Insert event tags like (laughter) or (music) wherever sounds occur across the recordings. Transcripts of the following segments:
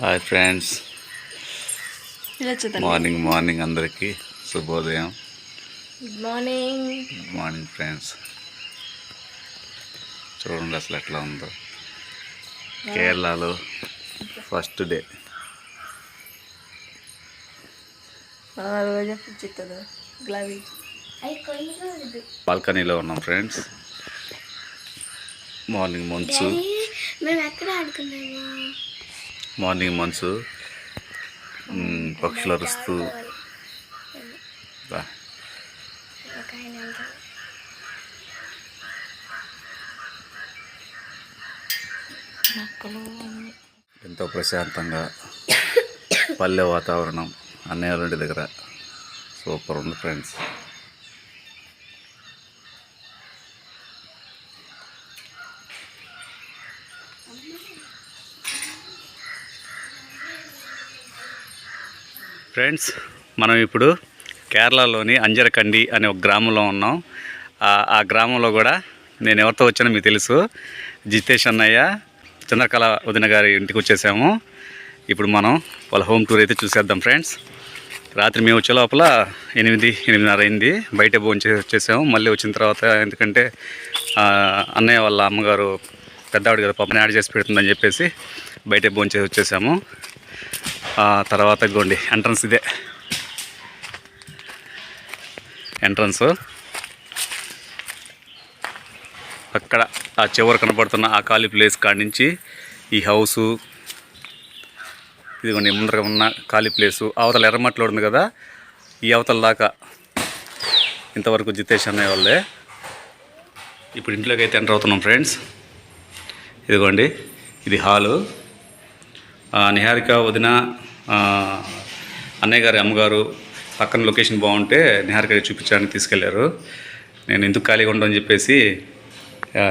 Hi friends morning morning అందరికీ. శుభోదయం. Good morning good morning friends చూడండి అసలు ఎట్లా ఉందో. కేరళలో ఫస్ట్ డే బాల్కనీలో ఉన్నాం ఫ్రెండ్స్ మార్నింగ్ మంచు మేము ఎక్కడ ఆడుకున్నాము? మార్నింగ్ మంచు. పక్షులు అరుస్తూ. ఎంతో ప్రశాంతంగా పల్లె వాతావరణం అన్నయ్య దగ్గర. సూపర్ ఉంది ఫ్రెండ్స్. ఫ్రెండ్స్ మనం ఇప్పుడు కేరళలోని అంజరకండి అనే ఒక గ్రామంలో ఉన్నాం. ఆ- గ్రామంలో కూడా నేను ఎవరితో వచ్చానో మీకు తెలుసు. జితేష్ అన్నయ్య చంద్రకళ వదిన గారి ఇంటికి వచ్చేసాము. ఇప్పుడు మనం వాళ్ళ హోమ్ టూర్ అయితే చూసేద్దాం ఫ్రెండ్స్. రాత్రి మేము వచ్చే లోపల ఎనిమిది ఎనిమిదిన్నర అయింది. బయట భోంచే వచ్చేసాము మళ్ళీ వచ్చిన తర్వాత ఎందుకంటే అన్నయ్య వాళ్ళ అమ్మగారు పెద్దవాడు కదా పాపని యాడ్ చేసి పెడుతుందని చెప్పేసి బయట భోంచేసి వచ్చేసాము. తర్వాత గోండి ఎంట్రన్స్ ఇదే. ఎంట్రన్స్ అక్కడ ఆ చివరి కనపడుతున్న ఆ ఖాళీ ప్లేస్ కాడి నుంచి ఈ హౌసు ఇదిగోండి ముందరగా ఉన్న ఖాళీ ప్లేసు అవతల ఎర్రమట్లో ఉంది కదా ఈ అవతల దాకా ఇంతవరకు జితేష్ అనే వాళ్ళే ఇప్పుడు ఇంట్లోకి అయితే ఎంటర్ అవుతున్నాం ఫ్రెండ్స్ ఇదిగోండి ఇది హాలు నిహారిక వదిన అన్నయ్య గారి అమ్మగారు పక్కన లొకేషన్ బాగుంటే నిహారిక చూపించడానికి తీసుకెళ్ళారు. నేను ఎందుకు ఖాళీగా ఉండని చెప్పేసి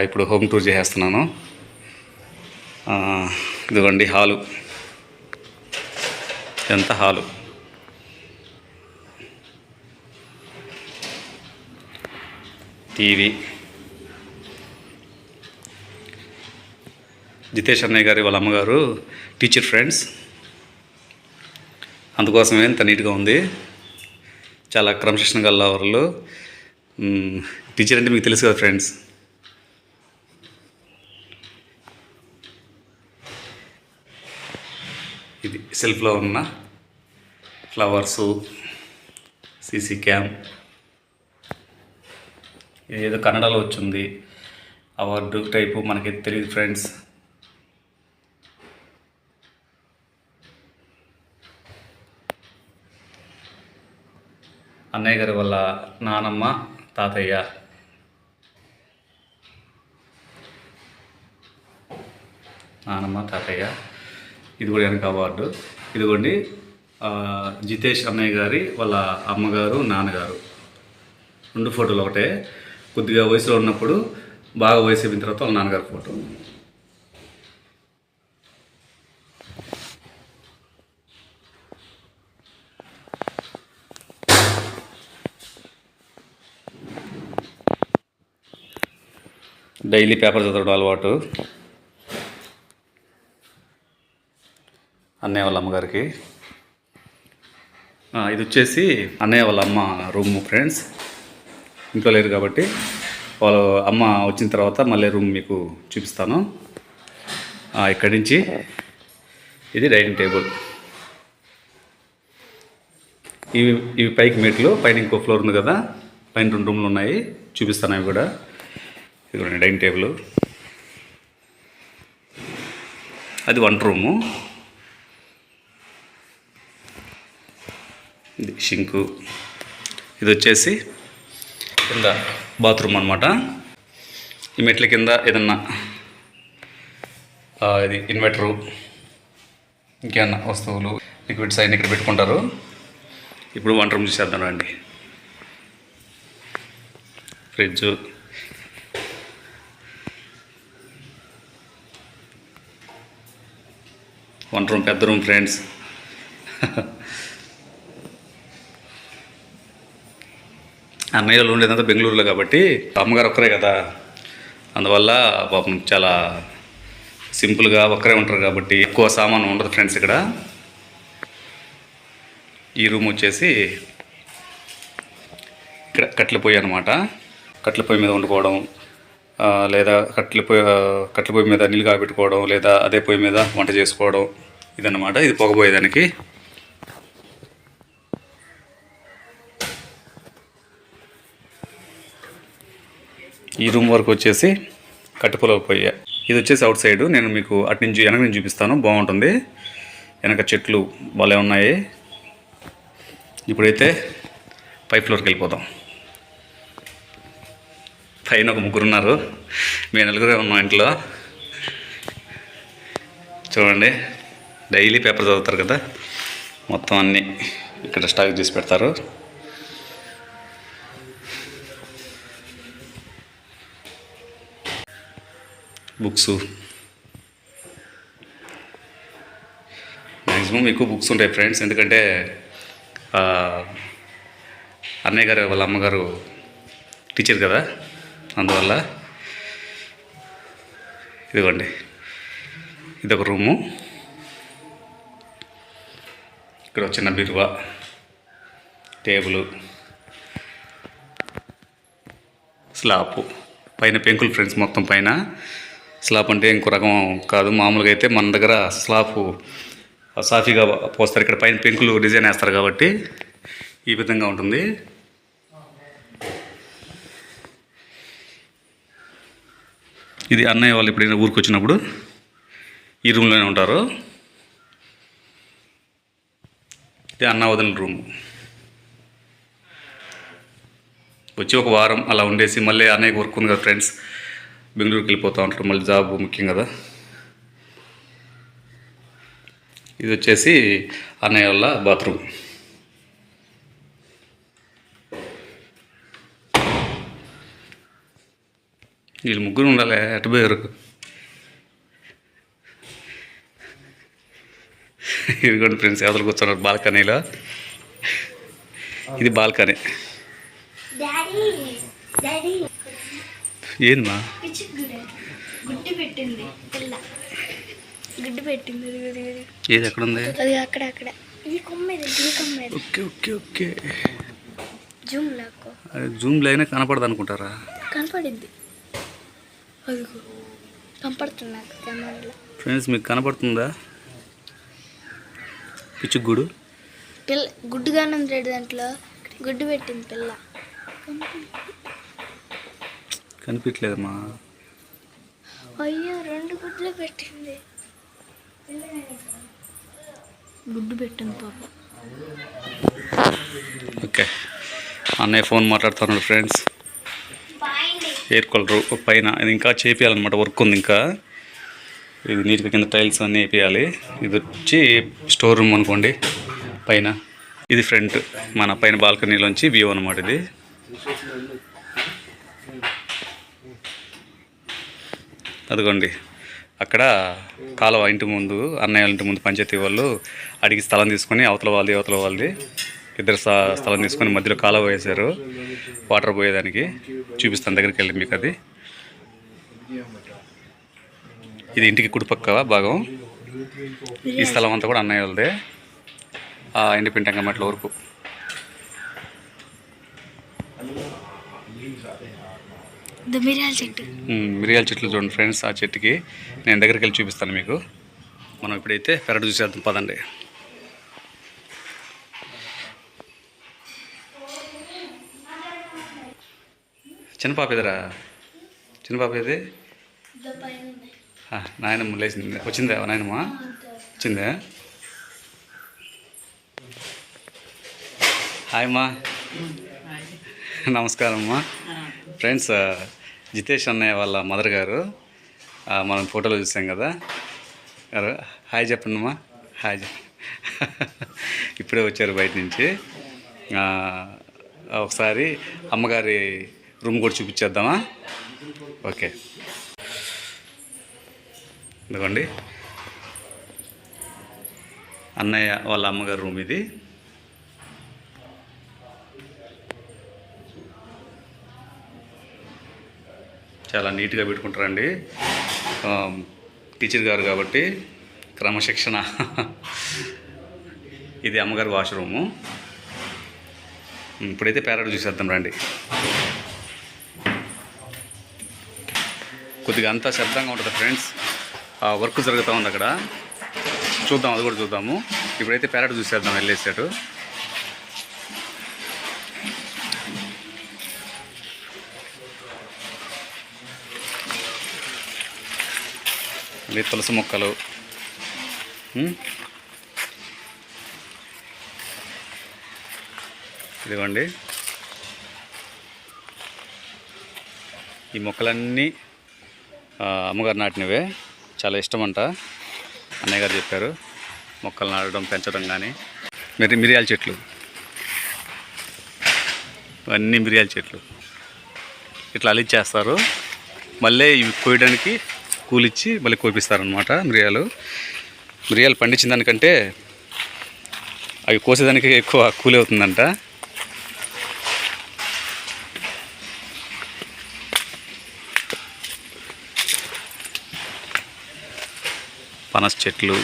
ఇప్పుడు హోమ్ టూర్ చేసేస్తున్నాను. ఇదిగోండి హాలు. ఎంత హాలు? టీవీ. జితేష్ అన్నయ్య గారి వాళ్ళ అమ్మగారు టీచర్ ఫ్రెండ్స్ అందుకోసమే ఇంత నీట్గా ఉంది. చాలా క్రమశిక్షణ గల వాళ్ళు టీచర్ అంటే మీకు తెలుసు కదా ఫ్రెండ్స్ ఇది సెల్ఫ్లో ఉన్న ఫ్లవర్సు సీసీ క్యామ్ ఇది ఏదో కన్నడలో వచ్చింది. అవార్డు టైపు మనకి తెలియదు ఫ్రెండ్స్ అన్నయ్య గారి వాళ్ళ నానమ్మ తాతయ్య. నానమ్మ తాతయ్య. ఇది కూడా వెనక అవార్డు. ఇదిగోండి జితేష్ అన్నయ్య గారి వాళ్ళ అమ్మగారు నాన్నగారు. రెండు ఫోటోలు ఒకటే. కొద్దిగా వయసులో ఉన్నప్పుడు బాగా వయసు అయిన తర్వాత వాళ్ళ నాన్నగారి ఫోటో. డైలీ పేపర్ చదవడం అలవాటు. అన్నయ్య వాళ్ళ అమ్మగారికి. ఇది వచ్చేసి అన్నయ్య వాళ్ళ అమ్మ రూమ్ ఫ్రెండ్స్. ఇంట్లో లేరు కాబట్టి వాళ్ళ అమ్మ వచ్చిన తర్వాత మళ్ళీ రూమ్ మీకు చూపిస్తాను. ఇక్కడి నుంచి ఇది డైనింగ్ టేబుల్. ఇవి ఇవి పైకి మెట్లు పైన ఇంకో ఫ్లోర్ ఉంది కదా పైన రెండు రూమ్లు ఉన్నాయి చూపిస్తాను అవి కూడా. ఇది డైనింగ్ టేబుల్. అది వంట రూము. ఇది షింకు. ఇది వచ్చేసి కింద బాత్రూమ్ అనమాట ఈ మెట్ల కింద ఏదన్నా ఇది ఇన్వర్టరు ఇంకేమన్నా వస్తువులు లిక్విడ్స్ అయినా ఇక్కడ పెట్టుకుంటారు. ఇప్పుడు వంట రూమ్ చూసేద్దాం రండి. ఫ్రిడ్జ్. వంట రూమ్ పెద్ద రూమ్ ఫ్రెండ్స్ అన్నయ్య వాళ్ళు ఉండేదంతా బెంగళూరులో కాబట్టి అమ్మగారు ఒక్కరే కదా. అందువల్ల పాపం చాలా సింపుల్గా ఒక్కరే ఉంటారు కాబట్టి ఎక్కువ సామాను ఉండదు ఫ్రెండ్స్ ఇక్కడ. ఈ రూమ్ వచ్చేసి ఇక్కడ కట్టెల పొయ్యి అనమాట కట్టెల పొయ్యి మీద వండుకోవడం లేదా కట్టెల పొయ్యి కట్టెల పొయ్యి మీద నీళ్ళు కాబెట్టుకోవడం లేదా అదే పొయ్యి మీద వంట చేసుకోవడం ఇదన్నమాట. ఇది పొగపోయేదానికి ఈ రూమ్ వరకు వచ్చేసి కట్టుపొల పొయ్యి. ఇది వచ్చేసి అవుట్ సైడ్. నేను మీకు అటు నుంచి వెనక నుంచి చూపిస్తాను. బాగుంటుంది. వెనక చెట్లు భలే ఉన్నాయి. ఇప్పుడైతే పై ఫ్లోర్కి వెళ్ళిపోదాం. పైన ఒక ముగ్గురు ఉన్నారు. మేము నలుగురే ఉన్నాం ఇంట్లో. చూడండి డైలీ పేపర్ చదువుతారు కదా. మొత్తం అన్నీ ఇక్కడ స్టాక్ చేసి పెడతారు. బుక్స్. మ్యాక్సిమం ఎక్కువ బుక్స్ ఉంటాయి ఫ్రెండ్స్. ఎందుకంటే అన్నయ్య గారు వాళ్ళ అమ్మగారు టీచర్ కదా. అందువల్ల ఇదిగోండి. ఇది ఒక రూము. ఇక్కడ చిన్న బిరువా టేబుల్ స్లాపు. పైన పెంకులు ఫ్రెండ్స్ మొత్తం పైన. స్లాబ్ అంటే ఇంకో రకం కాదు. మామూలుగా అయితే మన దగ్గర స్లాపు సాఫీగా పోస్తారు. ఇక్కడ పైన పెంకులు డిజైన్ వేస్తారు కాబట్టి ఈ విధంగా ఉంటుంది. ఇది అన్నయ్య వాళ్ళు ఎప్పుడైనా ఊరికి వచ్చినప్పుడు ఈ రూమ్లోనే ఉంటారు. ఇది అన్న వదిన రూమ్. వచ్చి ఒక వారం అలా ఉండేసి మళ్ళీ అన్నయ్య వర్క్ ఉంది కదా ఫ్రెండ్స్. బెంగళూరుకి వెళ్ళిపోతూ ఉంటారు మళ్ళీ జాబ్ ముఖ్యం కదా. ఇది వచ్చేసి అన్నయ్య వాళ్ళ బాత్రూమ్. వీళ్ళు ముగ్గురు ఉండాలి ఎటు పోయారు ఇదిగోండి ఫ్రెండ్స్ ఎవరు కూర్చున్నారు? బాల్కనీలో? ఇది బాల్కనీ. ఏందమ్మా? గుడ్డు. పెట్టింది పిల్ల. గుడ్డు పెట్టింది ఏది ఎక్కడ ఉంది అది అక్కడ అక్కడ. కొమ్మేది కొమ్మేది ఓకే ఓకే ఓకే. జూమ్ లాక్కో. కనపడదు అనుకుంటారా కనపడింది అదిగో కనపడుతుంది నాకు కెమెరాలో. ఫ్రెండ్స్ మీకు కనపడుతుందా? పిచ్చుగూడు పిల్ల గుడ్డుగానే ఉంది రెడ్డి దాంట్లో గుడ్డు పెట్టింది పిల్ల. కనిపించలేదమ్మా. అయ్యో రెండు గుడ్లు పెట్టింది. గుడ్డు పెట్టింది పాప. ఓకే. అన్నయ్య ఫోన్ మాట్లాడుతున్నాడు ఫ్రెండ్స్. ఎయిర్ పైన ఇది ఇంకా చేపియాలన్నమాట వర్క్ ఉంది ఇంకా. ఇది నీట్గా కింద టైల్స్ అన్నీ వేపియాలి. ఇది వచ్చి స్టోర్ రూమ్ అనుకోండి పైన. ఇది ఫ్రంట్ మన పైన బాల్కనీలోంచి వ్యూ అనమాట ఇది. అదిగోండి అక్కడ కాలువ ఇంటి ముందు అన్నయ్య ఇంటి ముందు పంచాయతీ వాళ్ళు అడిగి స్థలం తీసుకొని అవతల వాళ్ళది అవతల వాళ్ళది. ఇద్దరు స్థ- స్థలం తీసుకొని మధ్యలో కాలువ వేశారు. వాటర్ పోయేదానికి చూపిస్తాను దగ్గరికి వెళ్ళి మీకు అది. ఇది ఇంటికి కుడిపక్క భాగం? ఈ స్థలం అంతా కూడా అన్నయ్య వాళ్ళదే ఆ ఇండిపెండెంట్ అంగమెట్ల వరకు. మిరియాల చెట్టు. మిరియాల చెట్లు చూడండి ఫ్రెండ్స్ ఆ చెట్టుకి. నేను దగ్గరికి వెళ్ళి చూపిస్తాను మీకు. మనం ఇప్పుడైతే పెరడు చూసేద్దాం పదండి. చిన్న పాప ఎదురా చిన్న పాప ఏది? నాయనమ్మ లేచింది. వచ్చిందా? నాయనమ్మ? వచ్చిందా? హాయ్ అమ్మా. నమస్కారం అమ్మా ఫ్రెండ్స్ జితేష్ అన్నయ్య వాళ్ళ మదర్ గారు మనం ఫోటోలో చూసాం కదా. గారు హాయ్ చెప్పండి అమ్మా. హాయ్ ఇప్పుడే వచ్చారు బయట నుంచి. ఒకసారి అమ్మగారి రూమ్ కూడా చూపించేద్దామా? ఓకే. ఇదిగోండి. అన్నయ్య వాళ్ళ అమ్మగారు రూమ్ ఇది. చాలా నీట్గా పెట్టుకుంటారండి. టీచర్ గారు కాబట్టి క్రమశిక్షణ. ఇది అమ్మగారి వాష్రూము. ఇప్పుడైతే పేరాడు చూసేద్దాం రండి. కొద్దిగా అంతా శబ్దంగా ఉంటుంది ఫ్రెండ్స్. ఆ వర్క్ జరుగుతూ ఉంది అక్కడ. చూద్దాం అది కూడా చూద్దాము. ఇప్పుడైతే ప్యారెట్ చూసేద్దాం వెళ్ళేసాడు ఇవి తులసి మొక్కలు. ఇదిగోండి. ఈ మొక్కలన్నీ అమ్మగారు నాటినవే. చాలా ఇష్టం అంట అన్నయ్య గారు చెప్పారు. మొక్కలు నాటడం పెంచడం కానీ మిరి మిరియాల చెట్లు. అన్నీ మిరియాల చెట్లు. ఇట్లా అలిచ్చేస్తారు మళ్ళీ ఇవి కోయడానికి కూలిచ్చి మళ్ళీ కోపిస్తారనమాట మిరియాలు. మిరియాలు పండించిన దానికంటే అవి కోసేదానికి ఎక్కువ కూలి అవుతుందంట. పనస చెట్లు.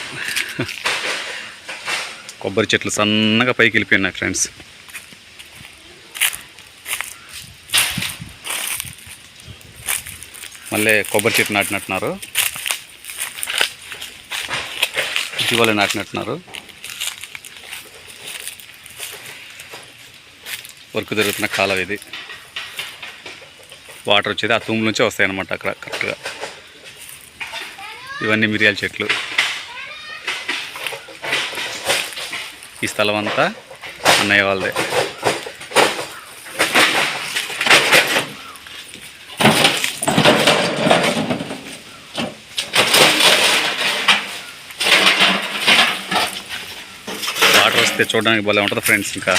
కొబ్బరి చెట్లు సన్నగా పైకి వెళ్ళిపోయినాయి ఫ్రెండ్స్. మళ్ళీ కొబ్బరి చెట్టు నాటినట్టున్నారు. ఇటీవల నాటినట్టున్నారు. వర్క్ జరుగుతున్న కాలం ఇది. వాటర్ వచ్చేది ఆ తుమ్ము నుంచే వస్తాయన్నమాట అక్కడ కరెక్ట్గా. ఇవన్నీ మిరియాల చెట్లు. ఈ స్థలం అంతా అన్నయ్య వాళ్ళదే. వాటర్ వస్తే చూడడానికి భలే ఉంటుంది ఫ్రెండ్స్ ఇంకా.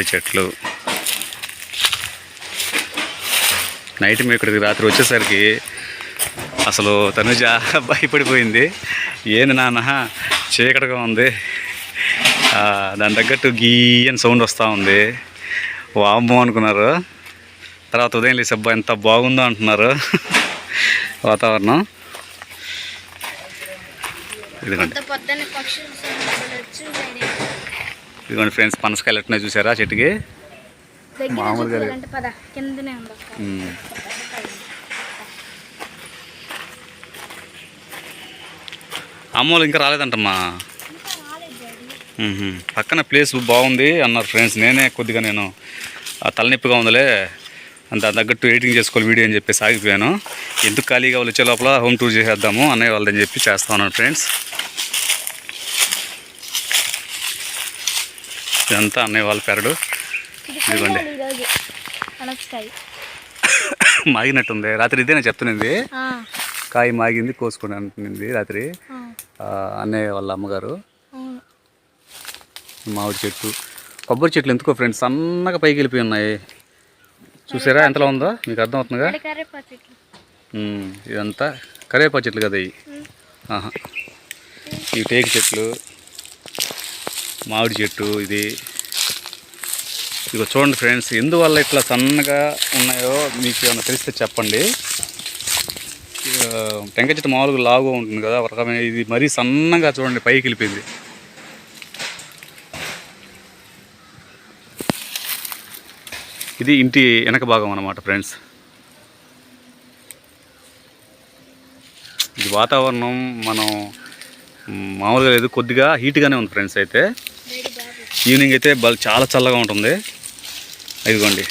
అరటి చెట్లు. నైట్ మేము ఇక్కడికి రాత్రి వచ్చేసరికి అసలు తనుజ భయపడిపోయింది. ఏంది నాన్న? చీకటిగా ఉంది. దాని తగ్గట్టు గీయని సౌండ్ వస్తూ ఉంది. వామ్మో అనుకున్నారు. తర్వాత ఉదయం లేసి అబ్బా ఎంత బాగుందో అంటున్నారు. వాతావరణం. ఇదిగోండి పొద్దు పొద్దున్న పక్షులు వచ్చి ఇదిగోండి ఫ్రెండ్స్ పనసకాయలు ఎట్టున్నాయి చూసారా చెట్టుకి? మామూలుగా. అమ్మోళ్ళు ఇంకా రాలేదంటమ్మా. పక్కన ప్లేస్ బాగుంది అన్నారు ఫ్రెండ్స్ నేనే కొద్దిగా నేను ఆ తలనొప్పిగా ఉందిలే. అంత తగ్గట్టు ఎడిటింగ్ చేసుకోవాలి వీడియో అని చెప్పి సాగిపోయాను ఎందుకు ఖాళీగా వాళ్ళు వచ్చే లోపల హోమ్ టూర్ చేసేద్దాము అన్నయ్య వాళ్ళని చెప్పి చేస్తా ఉన్నాను ఫ్రెండ్స్. ఇదంతా అన్నయ్య వాళ్ళ పెరడు. ఇది ఇదిగోండి. (coughs) మాగినట్టుంది. రాత్రి ఇదేనే చెప్తున్నది? కాయ మాగింది కోసుకుని అంటున్నది రాత్రి. అన్నయ్య వాళ్ళ అమ్మగారు. మామిడి చెట్టు. కొబ్బరి చెట్లు ఎందుకో ఫ్రెండ్స్ సన్నగా పైకి వెళ్ళిపోయి ఉన్నాయి. చూసారా? ఎంతలో ఉందో? మీకు చెట్లు. ఉమ్, ఇదంతా కరివేపాకు చెట్లు కదా ఇవి ఈ టేకు చెట్లు మామిడి చెట్టు ఇది. ఇదిగో చూడండి ఫ్రెండ్స్ ఎందువల్ల ఇట్లా సన్నగా ఉన్నాయో మీకు ఏమైనా తెలిస్తే చెప్పండి. టెంకాయ చెట్టు మామూలుగా లావుగా ఉంటుంది కదా ఒక రకమైన ఇది మరీ సన్నగా చూడండి పైకి వెళ్ళిపోయింది. ఇది ఇంటి వెనక భాగం అన్నమాట ఫ్రెండ్స్. ఇది వాతావరణం మనం మామూలుగా లేదు కొద్దిగా హీట్గానే ఉంది ఫ్రెండ్స్ అయితే. ఈవినింగ్ అయితే బల్ చాలా చల్లగా ఉంటుంది. ఇదిగోండి.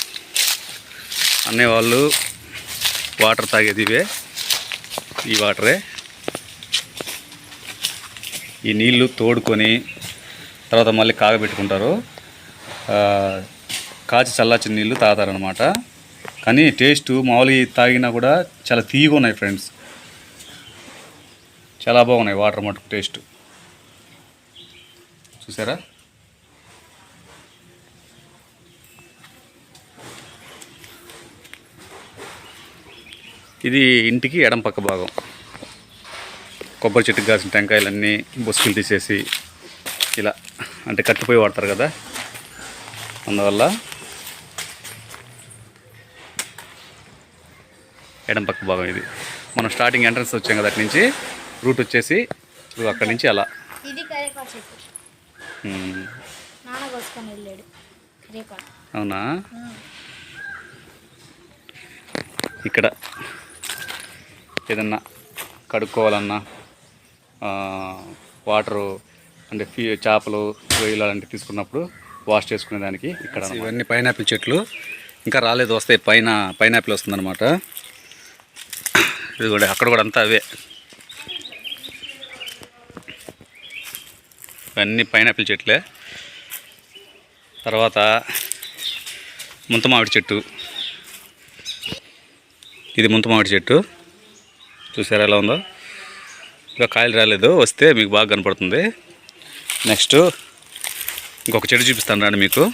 అన్నయ్య వాళ్ళు వాటర్ తాగేది ఇవే. ఈ వాటరే. ఈ నీళ్ళు తోడుకొని తర్వాత మళ్ళీ కాగబెట్టుకుంటారు. కాచి చల్లార్చిన నీళ్ళు తాగుతారనమాట కానీ టేస్ట్ మామూలుగా తాగినా కూడా చాలా తీయగా ఉన్నాయి ఫ్రెండ్స్. చాలా బాగున్నాయి వాటర్ మటుకు టేస్ట్. చూసారా? ఇది ఇంటికి ఎడం పక్క భాగం. కొబ్బరి చెట్టుకు కాసిన టెంకాయలన్నీ బొసుకులు తీసేసి ఇలా అంటే కట్టిపోయి వాడతారు కదా. అందువల్ల ఎడం పక్క భాగం ఇది. మనం స్టార్టింగ్ ఎంట్రన్స్ వచ్చాం కదా అటు నుంచి రూట్ వచ్చేసి అక్కడి నుంచి అలా. ఇది కరేపా చెట్టు ఉమ్, నాన్న కోసుకొని వెళ్ళాడు కరేపా అవునా ఇక్కడ ఏదన్నా కడుక్కోవాలన్నా వాటరు అంటే ఫీ చేపలు రొయ్యలు అలాంటివి తీసుకున్నప్పుడు వాష్ చేసుకునే దానికి ఇక్కడ ఇవన్నీ పైనాపిల్ చెట్లు. ఇంకా రాలేదు వస్తాయి పైన పైనాపిల్ వస్తుందన్నమాట. ఇది కూడా అక్కడ కూడా అంతా అవే. ఇవన్నీ పైనాపిల్ చెట్లే. తర్వాత ముంతమామిడి చెట్టు. ఇది ముంతమామిడి చెట్టు. చూసారా ఎలా ఉందో? ఇంకా కాయలు రాలేదు. వస్తే మీకు బాగా కనపడుతుంది. నెక్స్ట్ ఇంకొక చెట్టు చూపిస్తాను రాండి మీకు.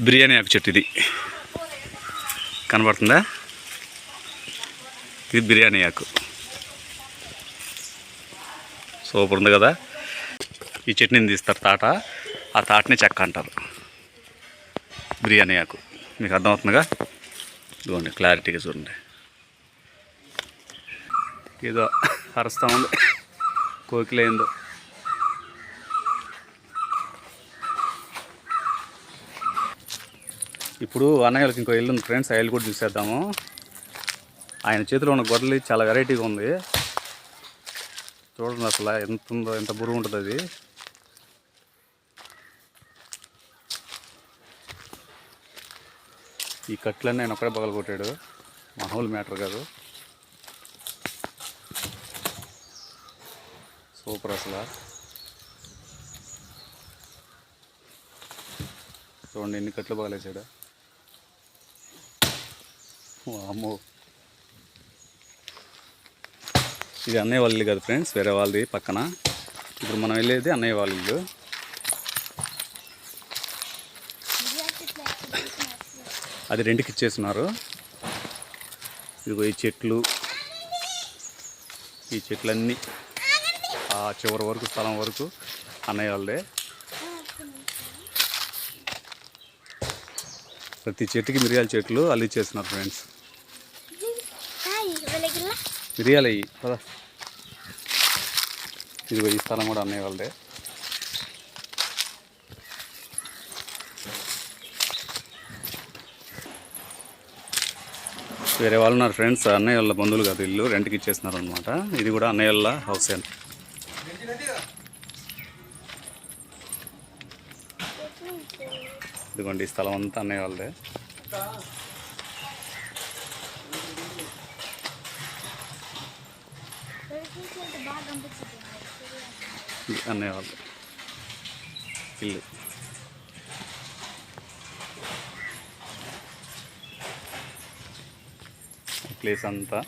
బిర్యానీ ఆకు చెట్టు ఇది. కనపడుతుందా? ఇది బిర్యానీ ఆకు. సూపర్ ఉంది కదా? ఈ చట్నీని తీస్తారు తాట. ఆ తాటని చెక్క అంటారు. బిర్యానీ ఆకు. మీకు అర్థమవుతుందిగా? ఇదిగోండి క్లారిటీగా చూడండి. ఏదో అరుస్తూ ఉంది. కోకిలేందో. ఇప్పుడు అన్నయ్యలకి ఇంకో ఇల్లు ఉంది ఫ్రెండ్స్ ఆ ఇల్లు కూడా చూసేద్దాము. ఆయన చేతిలో ఉన్న గొడ్డలి చాలా వెరైటీగా ఉంది. చూడండి అసలు ఎంత ఉందో ఎంత బురువు ఉంటుంది అది. ఈ కట్లన్నీ ఆయన ఒక్కడే పగలగొట్టాడు. మామూలు మ్యాటర్ కాదు. సూపర్ అసలు చూడండి ఎన్ని కట్లు పగలేసాడు. అమ్మో ఇది అన్నయ్య వాళ్ళు కాదు ఫ్రెండ్స్ వేరే వాళ్ళది పక్కన. ఇప్పుడు మనం వెళ్ళేది అన్నయ్య వాళ్ళ ఇల్లు. అది రెండుకి ఇచ్చేస్తున్నారు. ఇదిగో ఈ చెట్లు. ఈ చెట్లన్నీ. ఆ చివరి వరకు స్థలం వరకు అన్నయ్య వాళ్ళదే. ప్రతి చెట్టుకి మిరియాల చెట్లు అల్లిచ్చేస్తున్నారు ఫ్రెండ్స్ మిరియాలు అయ్యి కదా ఇదిగో ఈ స్థలం కూడా అన్నయ్య వాళ్ళదే. వేరే వాళ్ళు ఉన్నారు ఫ్రెండ్స్ అన్నయ్య వాళ్ళ బంధువులు కాదు ఇల్లు రెంట్కి ఇచ్చేస్తున్నారు అనమాట ఇది కూడా అన్నయ్య వాళ్ళ హౌస్ అండ్ ఇదిగోండి ఈ స్థలం అంతా అన్నయ్య వాళ్ళదే. అన్నయ్య వాళ్ళు ఇల్లు. ప్లేస్ అంతా.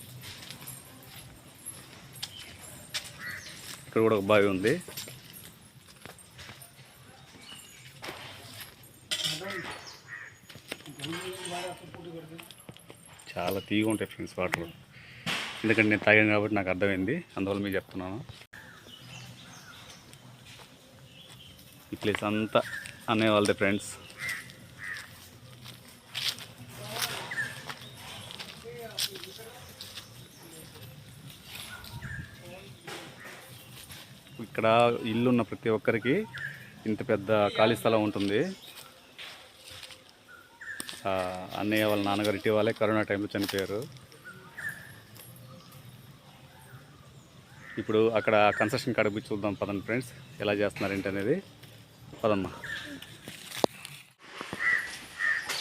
ఇక్కడ కూడా ఒక బావి ఉంది చాలా తీగా ఉంటాయి ఫ్రెండ్స్ వాటర్. ఎందుకంటే నేను తాగాను కాబట్టి నాకు అర్థమైంది. అందువల్ల మీకు చెప్తున్నాను. ఈ ప్లేస్ అంతా అనేవాళ్ళదే ఫ్రెండ్స్. ఇక్కడ ఇల్లు ఉన్న ప్రతి ఒక్కరికి ఇంత పెద్ద ఖాళీ స్థలం ఉంటుంది. అన్నయ్య వాళ్ళ నాన్నగారు ఇటీవలే కరోనా టైంలో చనిపోయారు. ఇప్పుడు అక్కడ కన్స్ట్రక్షన్ కాడ పోయి చూద్దాం పదండి ఫ్రెండ్స్. ఎలా చేస్తున్నారు ఏంటి అనేది? పదమ్మా.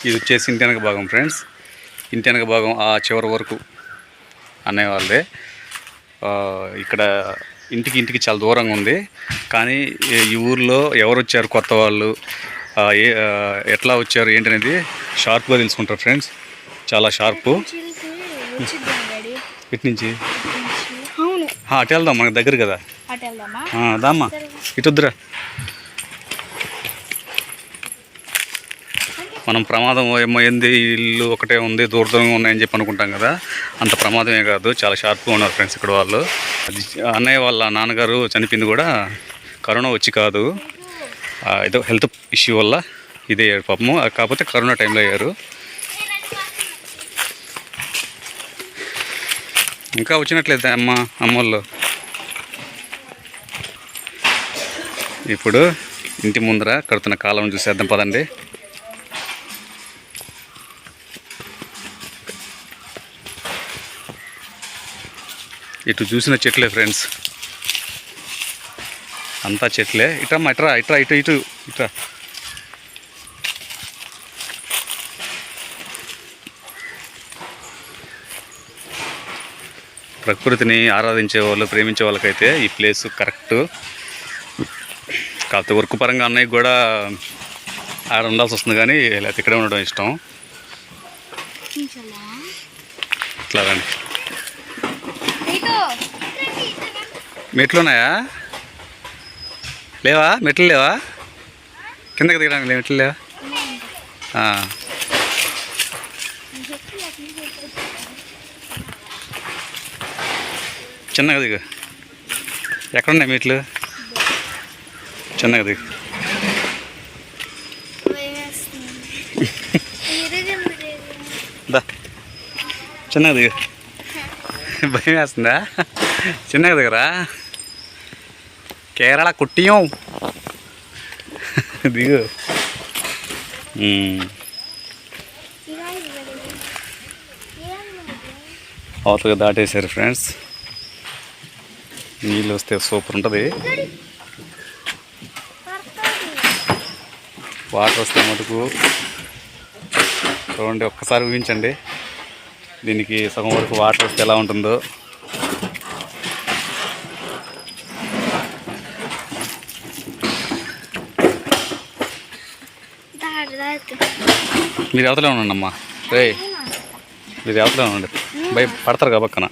ఇది వచ్చేసి ఇంటి వెనక భాగం ఫ్రెండ్స్. ఇంటి వెనక భాగం ఆ చివరి వరకు అన్నయ్య వాళ్ళదే. ఇక్కడ ఇంటికి ఇంటికి చాలా దూరంగా ఉంది. కానీ ఈ- ఊర్లో ఎవరు వచ్చారు కొత్త వాళ్ళు ఏ ఎట్లా వచ్చారు ఏంటనేది షార్ప్గా తెలుసుకుంటారు ఫ్రెండ్స్. చాలా షార్పు. ఇటు నుంచి అటు వెళ్దాం మనకు దగ్గర కదా. దామ్మా. ఇటు వద్దురా. మనం ప్రమాదం ఏమో ఏంది ఇల్లు ఒకటే ఉంది దూర దూరంగా ఉన్నాయని చెప్పి అనుకుంటాం కదా. అంత ప్రమాదమే కాదు చాలా షార్ప్గా ఉన్నారు ఫ్రెండ్స్ ఇక్కడ వాళ్ళు. అది అన్నయ్య వాళ్ళ నాన్నగారు చనిపోయింది కూడా కరోనా వచ్చి కాదు. ఏదో హెల్త్ ఇష్యూ వల్ల ఇదే అయ్యారు పాపము. కాకపోతే కరోనా టైంలో అయ్యారు. ఇంకా వచ్చినట్లేదు అమ్మ అమ్మోళ్ళు. ఇప్పుడు ఇంటి ముందర కడుతున్న కాలం చూసేద్దాం పదండి. ఇటు చూసిన చెట్లే ఫ్రెండ్స్. అంతా చెట్లే. ఇటమ్మా ఇట్రా ఇట్రా ఇటు ఇటు ఇట్రా. ప్రకృతిని ఆరాధించే వాళ్ళు ప్రేమించే వాళ్ళకైతే ఈ ప్లేస్ కరెక్ట్. కాకపోతే వర్క్ పరంగా అన్నయ్య కూడా ఆడ ఉండాల్సి వస్తుంది కానీ లేకపోతే ఇక్కడే ఉండడం ఇష్టం. ఇట్లా రండి మెట్లు ఉన్నాయా లేవా? మెట్లు లేవా? కిందకి దిగడానికి లే- మెట్లు లేవా. చిన్నగా దిగు. ఎక్కడున్నాయి మెట్లు? చిన్నగా దిగు. దా. చిన్నగా దిగు. భయం వేస్తుందా? చిన్నగా దిగరా? కేరళ కుట్టియం. దిగు. ఉమ్. అవతలగా దాటేశారు ఫ్రెండ్స్. నీళ్ళు వస్తే సూపర్ ఉంటుంది. వాటర్ వస్తే మటుకు చూడండి ఒక్కసారి ఊహించండి. దీనికి సగం వరకు వాటర్ వస్తే ఎలా ఉంటుందో. మీరు అవతలే ఉండండి అమ్మా. రే మీరు అవతలే ఉండండి. భయ పడతారు కదా పక్కన.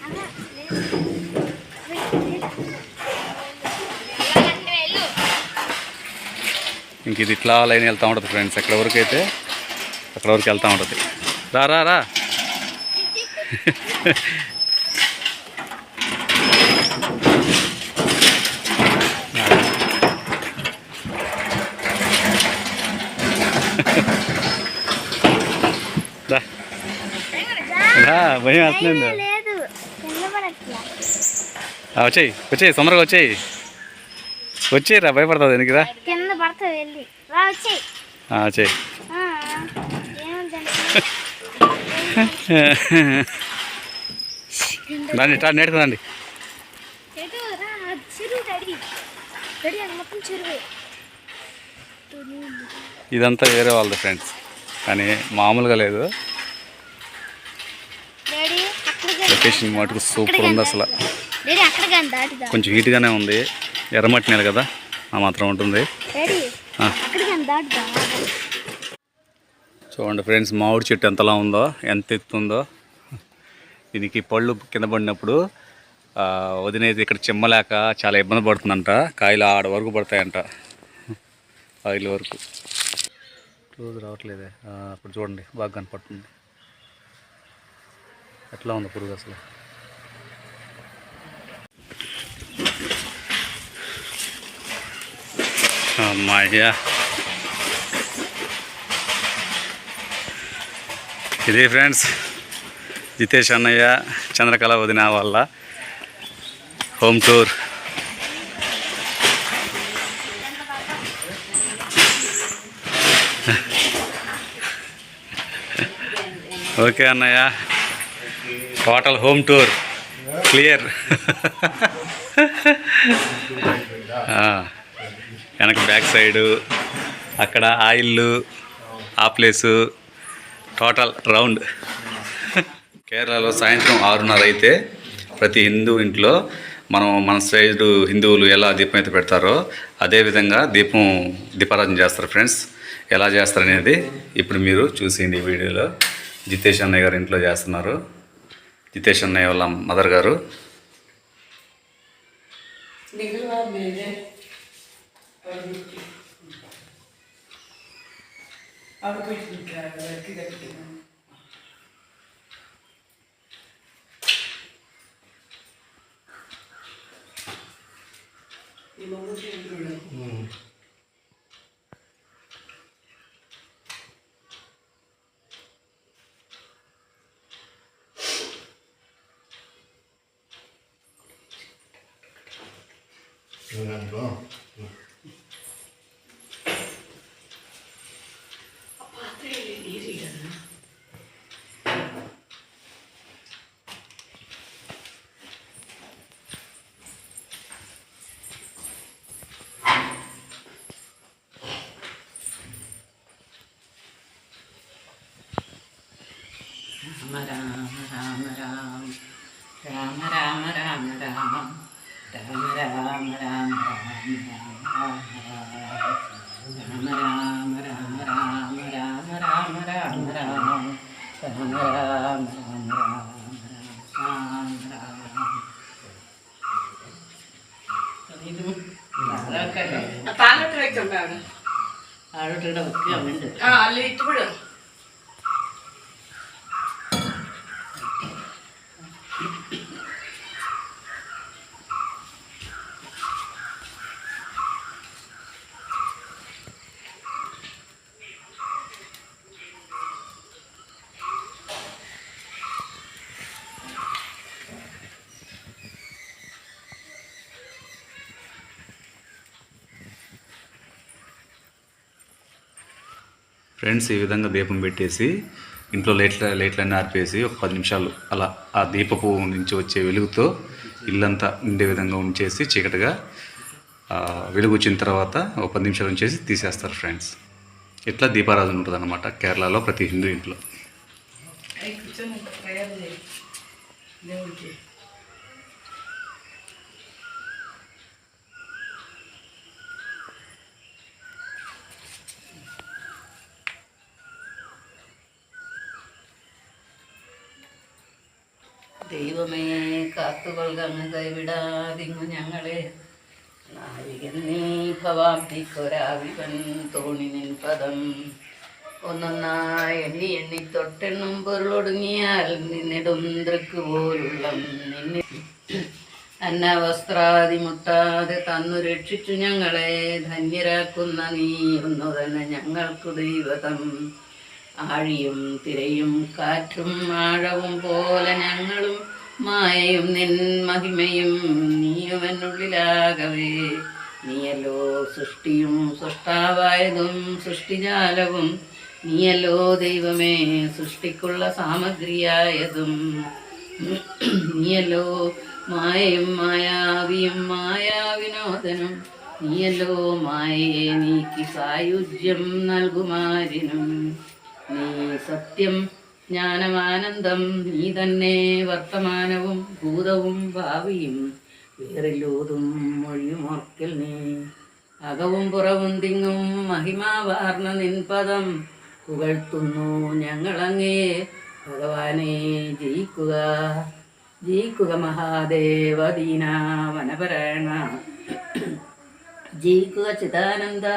ఇంక ఇది ఇట్లా లైన్ వెళ్తూ ఉంటుంది ఫ్రెండ్స్. ఎక్కడ వరకు అయితే అక్కడ వరకు వెళ్తూ ఉంటుంది. రా రా రా. భయం వేస్తుంది లేదు కింద పడట్లా ఆ, వచ్చేయి వచ్చేయి తొందరగా వచ్చేయి. వచ్చేయి రా భయపడుతుంది ఎందుకు రా. వెళ్ళి. రా రండి ఇట్లా నేడుతుందండి చెరువే ఇదంతా వేరే వాళ్ళది ఫ్రెండ్స్. కానీ మామూలుగా లేదు. లొకేషన్ మటుకు సూపర్ ఉంది అసలు. కొంచెం హీట్గానే ఉంది. ఎర్రమట్టి నేల కదా ఆ మాత్రం ఉంటుంది. చూడండి ఫ్రెండ్స్ మామిడి చెట్టు ఎంతలా ఉందో ఎంత ఎత్తుందో దీనికి పళ్ళు కింద పడినప్పుడు ఆ, వదినేది ఇక్కడ చిమ్మలేక చాలా ఇబ్బంది పడుతుందంట. కాయలు ఆడ వరకు పడతాయంట. కాయల వరకు. క్లోజ్ రావట్లేదే. అప్పుడు చూడండి బాగా కనపడుతుంది. ఎట్లా ఉంది పురుగు అసలు? Oh అమ్మాయ్యా ఇది ఫ్రెండ్స్ జితేష్ అన్నయ్య చంద్రకళ వదిన వాళ్ళ హోమ్ టూర్. ఓకే అన్నయ్య టోటల్ హోమ్ టూర్ క్లియర్. వెనక బ్యాక్ సైడు అక్కడ ఆయిల్ ఆ ప్లేసు టోటల్ రౌండ్. కేరళలో సాయంత్రం ఆరున్నర అయితే ప్రతి హిందూ ఇంట్లో మనం మన సైడు హిందువులు ఎలా దీపం అయితే పెడతారో అదేవిధంగా దీపం దీపారాధన చేస్తారు ఫ్రెండ్స్. ఎలా చేస్తారనేది ఇప్పుడు మీరు చూసింది ఈ వీడియోలో. జితేష్ అన్నయ్య గారు ఇంట్లో చేస్తున్నారు. జితేష్ అన్నయ్య వాళ్ళ మదర్ గారు. അവിടെ പോയിട്ട് നിൽക്കാം വിളക്ക് കത്തിക്കണം രാമ രാമ രാമ രാമ രാമ രാമ രാമ രാമ രാമ രാമ രാമ രാമ രാമ താലോട്ട് വെക്കണ്ട അവിടെ താഴോട്ടിടെ വെക്കുക വേണ്ട ആ അല്ലേ ഇപ്പോഴും ఫ్రెండ్స్ ఈ విధంగా దీపం పెట్టేసి ఇంట్లో లైట్ల లైట్లన్నీ ఆర్పేసి ఒక పది నిమిషాలు అలా ఆ దీపపు నుంచి వచ్చే వెలుగుతో ఇల్లంతా ఉండే విధంగా ఉంచేసి చీకటిగా వెలుగు వచ్చిన తర్వాత ఒక పది నిమిషాలు ఉంచేసి తీసేస్తారు ఫ్రెండ్స్ ఇట్లా దీపారాధన ఉంటుంది అనమాట కేరళలో ప్రతి హిందూ ఇంట్లో. ദൈവമേ കാത്തുകൊള്ളുകങ്ങ് കൈവിടാതിങ്ങു ഞങ്ങളെ. നാവികൻ നീ ഭവാബ്ദിക്കൊരാവിവൻ തോണി നിൻ പദം. ഒന്നൊന്നായി എണ്ണി എണ്ണി തൊട്ടെണ്ണും പൊരുളൊടുങ്ങിയാൽ നിന്നിടും പോലുള്ള നിന്നെ. അന്ന വസ്ത്രാതി മുട്ടാതെ തന്നു രക്ഷിച്ചു ഞങ്ങളെ. ധന്യരാക്കുന്ന നീ ഒന്നു തന്നെ ഞങ്ങൾക്കു ദൈവതം. ആഴിയും തിരയും കാറ്റും ആഴവും പോലെ ഞങ്ങളും മായയും നിൻ മഹിമയും നീയുമെന്നുള്ളിലാകവേ നീയല്ലോ സൃഷ്ടിയും സൃഷ്ടാവായതും സൃഷ്ടിജാലവും നീയല്ലോ ദൈവമേ സൃഷ്ടിക്കുള്ള സാമഗ്രിയായതും. നീയല്ലോ മായയും മായാവിയും മായാവിനോദനും നീയല്ലോ മായയെ നീക്കി സായുജ്യം നൽകുമാരിനും. നീ സത്യം ജ്ഞാനമാനന്ദം നീ തന്നെ വർത്തമാനവും ഭൂതവും ഭാവിയും വേറില്ലൂതും മൊഴിയുമോർക്കൽ നീ. അകവും പുറവും തിങ്ങും മഹിമാവാർന്ന നിൻപദം പുകഴ്ത്തുന്നു ഞങ്ങളങ്ങേ. ഭഗവാനെ ജയിക്കുക ജയിക്കുക മഹാദേവ ദീനാവനപരായണ ജയിക്കുക ചിദാനന്ദ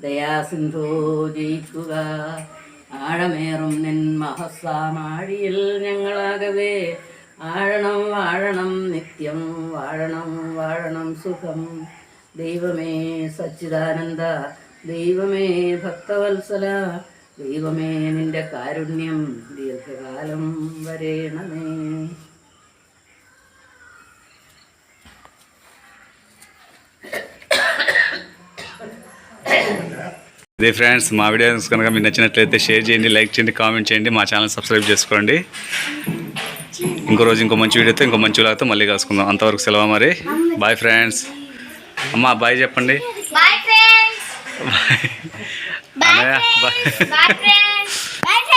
ദയാസിന്ധോ ജയിക്കുക. ആഴമേറും നിൻ മഹസാമാഴിയിൽ ഞങ്ങളാകവേ. ആഴണം വാഴണം നിത്യം വാഴണം വാഴണം സുഖം. ദൈവമേ സച്ചിദാനന്ദ ദൈവമേ ഭക്തവത്സല ദൈവമേ നിന്റെ കാരുണ്യം ദീർഘകാലം വരേണമേ. ఇదే ఫ్రెండ్స్ మా వీడియోస్ కనుక మీకు నచ్చినట్లయితే షేర్ చేయండి లైక్ చేయండి కామెంట్ చేయండి మా ఛానల్ సబ్స్క్రైబ్ చేసుకోండి. ఇంకో రోజు ఇంకో మంచి వీడియోతో ఇంకో మంచి వీడియోతో మళ్ళీ కలుసుకుందాం. అంతవరకు సెలవు మరి. బాయ్ ఫ్రెండ్స్ అమ్మ బాయ్ చెప్పండి. Bye bye (laughs)